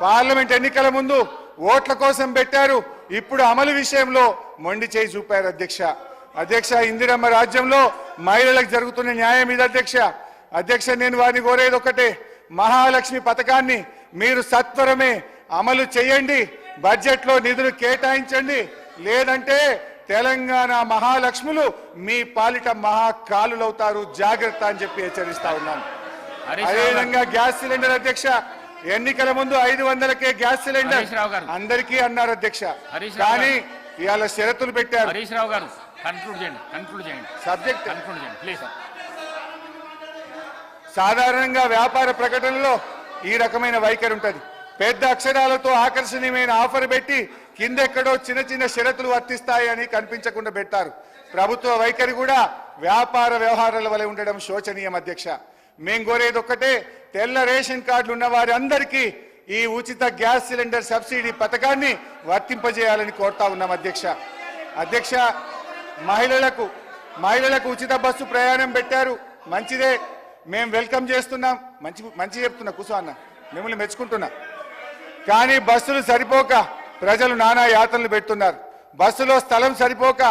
Parliament ఎన్నికల ముందు ఓట్ల కోసం పెట్టారు. ఇప్పుడు అమలు విషయంలో మొండి చేయి చూపారు అధ్యక్ష. అధ్యక్ష ఇందిరమ్మ రాజ్యంలో మహిళలకు జరుగుతున్న న్యాయం ఇది అధ్యక్ష. అధ్యక్ష నేను వారిని కోరేది ఒకటే. మహాలక్ష్మి పథకాన్ని మీరు సత్వరమే అమలు చేయండి. బడ్జెట్లో నిధులు కేటాయించండి. లేదంటే తెలంగాణ మహాలక్ష్ములు మీ పాలిట మహాకాలులవుతారు జాగ్రత్త అని చెప్పి హెచ్చరిస్తా ఉన్నాను. అదేవిధంగా గ్యాస్ సిలిండర్ అధ్యక్ష ఎన్నికల ముందు ఐదు వందలకే గ్యాస్ సిలిండర్. అందరికీ అన్నారు అధ్యక్ష. కానీ ఇవాళ షరతులు పెట్టారు. హరీష్ రావు గారు కన్క్లూడ్ చేయండి కన్క్లూడ్ చేయండి. సబ్జెక్ట్ కన్క్లూడ్ చేయండి ప్లీజ్ సాధారణంగా వ్యాపార ప్రకటనలో ఈ రకమైన వైఖరి ఉంటది. పెద్ద అక్షరాలతో ఆకర్షణీయమైన ఆఫర్ పెట్టి కిందెక్కడో చిన్న చిన్న షరతులు వర్తిస్తాయని కనిపించకుండా పెట్టారు. ప్రభుత్వ వైఖరి కూడా వ్యాపార వ్యవహారాల వలె ఉండడం శోచనీయం అధ్యక్ష. మేం కోరేది ఒక్కటే తెల్ల రేషన్ కార్డులు ఉన్న వారందరికీ ఈ ఉచిత గ్యాస్ సిలిండర్ సబ్సిడీ పథకాన్ని వర్తింపజేయాలని కోరుతా ఉన్నాం అధ్యక్ష. అధ్యక్ష మహిళలకు మహిళలకు ఉచిత బస్సు ప్రయాణం పెట్టారు. మంచిదే మేము వెల్కమ్ చేస్తున్నాం. మంచి మంచి చెప్తున్నా కుసు అన్న. మిమ్మల్ని మెచ్చుకుంటున్నా. కానీ బస్సులు సరిపోక ప్రజలు నానా యాతనలు పెడుతున్నారు. బస్సులో స్థలం సరిపోక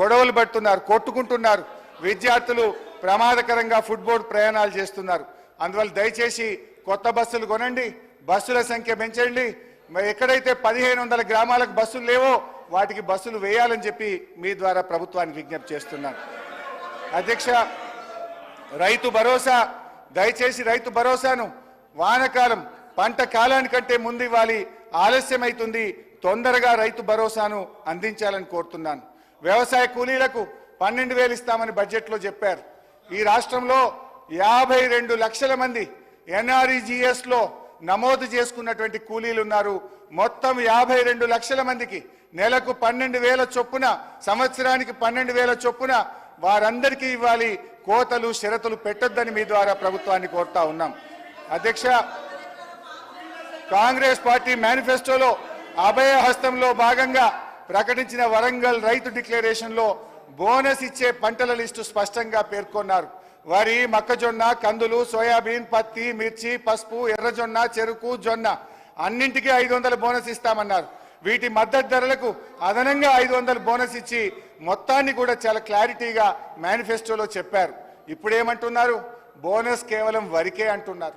గొడవలు పడుతున్నారు కొట్టుకుంటున్నారు. విద్యార్థులు ప్రమాదకరంగా ఫుట్బోర్డ్ ప్రయాణాలు చేస్తున్నారు. అందువల్ల దయచేసి కొత్త బస్సులు కొనండి బస్సుల సంఖ్య పెంచండి. ఎక్కడైతే పదిహేను వందల గ్రామాలకు బస్సులు లేవో వాటికి బస్సులు వేయాలని చెప్పి మీ ద్వారా ప్రభుత్వానికి విజ్ఞప్తి చేస్తున్నాను. అధ్యక్ష రైతు భరోసా దయచేసి రైతు భరోసాను. వానకాలం పంట కాలానికంటే ముందు ఇవ్వాలి ఆలస్యమైతుంది తొందరగా రైతు భరోసాను అందించాలని కోరుతున్నాను. వ్యవసాయ కూలీలకు పన్నెండు వేలు ఇస్తామని బడ్జెట్లో చెప్పారు. ఈ రాష్ట్రంలో యాభై రెండు లక్షల మంది ఎన్ఆర్ఈజిఎస్లో నమోదు చేసుకున్నటువంటి కూలీలు ఉన్నారు. మొత్తం యాభై రెండు లక్షల మందికి నెలకు పన్నెండు వేల చొప్పున సంవత్సరానికి పన్నెండు వేల చొప్పున వారందరికీ ఇవ్వాలి. కోతలు షరతులు పెట్టొద్దని మీ ద్వారా ప్రభుత్వాన్ని కోరుతా ఉన్నాం. అధ్యక్ష కాంగ్రెస్ పార్టీ మేనిఫెస్టోలో అభయ హస్తంలో భాగంగా ప్రకటించిన వరంగల్ రైతు డిక్లరేషన్లో బోనస్ ఇచ్చే పంటల లిస్టు స్పష్టంగా పేర్కొన్నారు. వరి మొక్కజొన్న కందులు సోయాబీన్ పత్తి మిర్చి పసుపు ఎర్రజొన్న చెరుకు జొన్న అన్నింటికీ ఐదు వందల బోనస్ ఇస్తామన్నారు. వీటి మద్దతు ధరలకు అదనంగా ఐదు వందల బోనస్ ఇచ్చి మొత్తాన్ని కూడా చాలా క్లారిటీగా మేనిఫెస్టోలో చెప్పారు. ఇప్పుడు ఏమంటున్నారు బోనస్ కేవలం వరికే అంటున్నారు.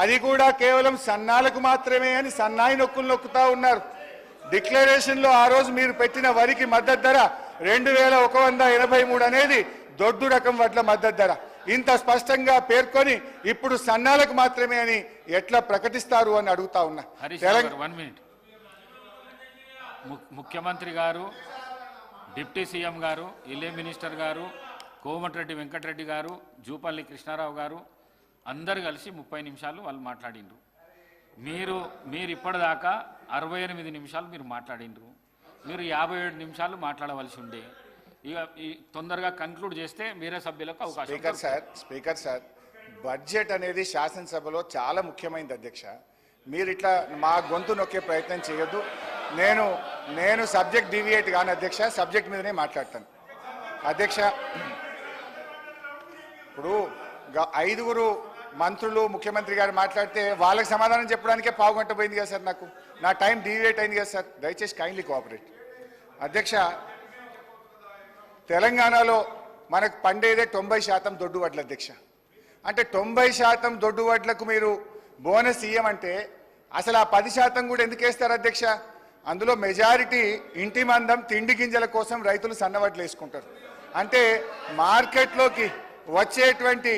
అది కూడా కేవలం సన్నాలకు మాత్రమే అని సన్నాయి నొక్కులు నొక్కుతా ఉన్నారు. డిక్లరేషన్లో ఆ రోజు మీరు పెట్టిన వరికి మద్దతు ధర రెండు వేల ఒక వంద ఎనభై మూడు అనేది దొడ్డు రకం వడ్ల మద్దతు ధర. ఇంత స్పష్టంగా పేర్కొని ఇప్పుడు సన్నాలకు మాత్రమే అని ఎట్లా ప్రకటిస్తారు అని అడుగుతా ఉన్నా. వన్ మినిట్ ము- ముఖ్యమంత్రి గారు డిప్యూటీ సీఎం గారు ఇల్లే మినిస్టర్ గారు కోమటిరెడ్డి వెంకటరెడ్డి గారు జూపల్లి కృష్ణారావు గారు అందరు కలిసి ముప్పై నిమిషాలు వాళ్ళు మాట్లాడిండ్రు. మీరు మీరు ఇప్పటిదాకా అరవై ఎనిమిది నిమిషాలు మీరు మాట్లాడిండ్రు. మీరు యాభై ఏడు నిమిషాలు మాట్లాడవలసి ఉండే. ఇక తొందరగా కన్క్లూడ్ చేస్తే వేరే సభ్యులకు అవకాశం speaker sir speaker sir budget అనేది శాసనసభలో చాలా ముఖ్యమైనది అధ్యక్ష. మీరు ఇట్లా మా గొంతు నొక్కే ప్రయత్నం చేయొద్దు. నేను నేను సబ్జెక్ట్ డివియేట్ కాను అధ్యక్ష సబ్జెక్ట్ మీదనే మాట్లాడతాను. అధ్యక్ష ఇప్పుడు ఐదుగురు మంత్రులు ముఖ్యమంత్రి గారు మాట్లాడితే వాళ్ళకి సమాధానం చెప్పడానికే పావు గంట పోయింది కదా సార్ నాకు. నా టైం డివియేట్ అయింది కదా సార్. దయచేసి కైండ్లీ కోఆపరేట్. అధ్యక్ష తెలంగాణలో మనకు పండేదే తొంభై శాతం దొడ్డు వడ్ల అధ్యక్ష. అంటే తొంభై శాతం దొడ్డు వడ్లకు మీరు బోనస్ ఇయ్యమంటే అసలు ఆ పది శాతం కూడా ఎందుకు వేస్తారు అధ్యక్ష? అందులో మెజారిటీ ఇంటి మందం తిండి గింజల కోసం రైతులు సన్నవడ్లు వేసుకుంటారు. అంటే మార్కెట్లోకి వచ్చేటువంటి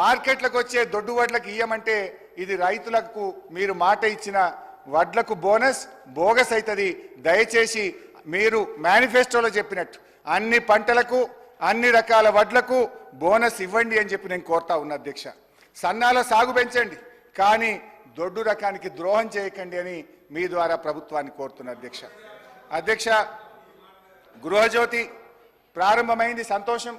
మార్కెట్లకు వచ్చే దొడ్డు వడ్లకు ఇయ్యమంటే ఇది రైతులకు మీరు మాట ఇచ్చిన వడ్లకు బోనస్ బోగస్ అవుతుంది దయచేసి మీరు మేనిఫెస్టోలో చెప్పినట్టు అన్ని పంటలకు అన్ని రకాల వడ్లకు బోనస్ ఇవ్వండి అని చెప్పి నేను కోరుతా ఉన్నా అధ్యక్ష. సన్నాల సాగు పెంచండి కానీ దొడ్డు రకానికి ద్రోహం చేయకండి అని మీ ద్వారా ప్రభుత్వాన్ని కోరుతున్నా అధ్యక్ష. అధ్యక్ష గృహజ్యోతి ప్రారంభమైంది సంతోషం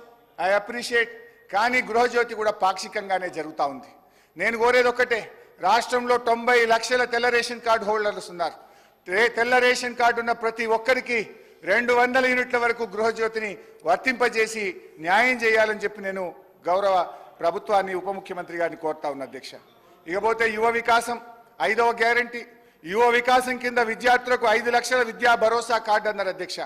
ఐ అప్రిషియేట్ కానీ గృహజ్యోతి కూడా పాక్షికంగానే జరుగుతూ ఉంది. నేను కోరేది ఒక్కటే రాష్ట్రంలో తొంభై లక్షల తెల్ల రేషన్ కార్డు హోల్డర్స్ ఉన్నారు. తెల్ల రేషన్ కార్డు ఉన్న ప్రతి ఒక్కరికి రెండు వందల యూనిట్ల వరకు గృహజ్యోతిని వర్తింపజేసి న్యాయం చేయాలని చెప్పి నేను గౌరవ ప్రభుత్వాన్ని ఉప ముఖ్యమంత్రి గారిని కోరుతా ఉన్న అధ్యక్ష. ఇకపోతే యువ వికాసం ఐదవ గ్యారంటీ. యువ వికాసం కింద విద్యార్థులకు ఐదు లక్షల విద్యా భరోసా కార్డు అన్నారు అధ్యక్ష.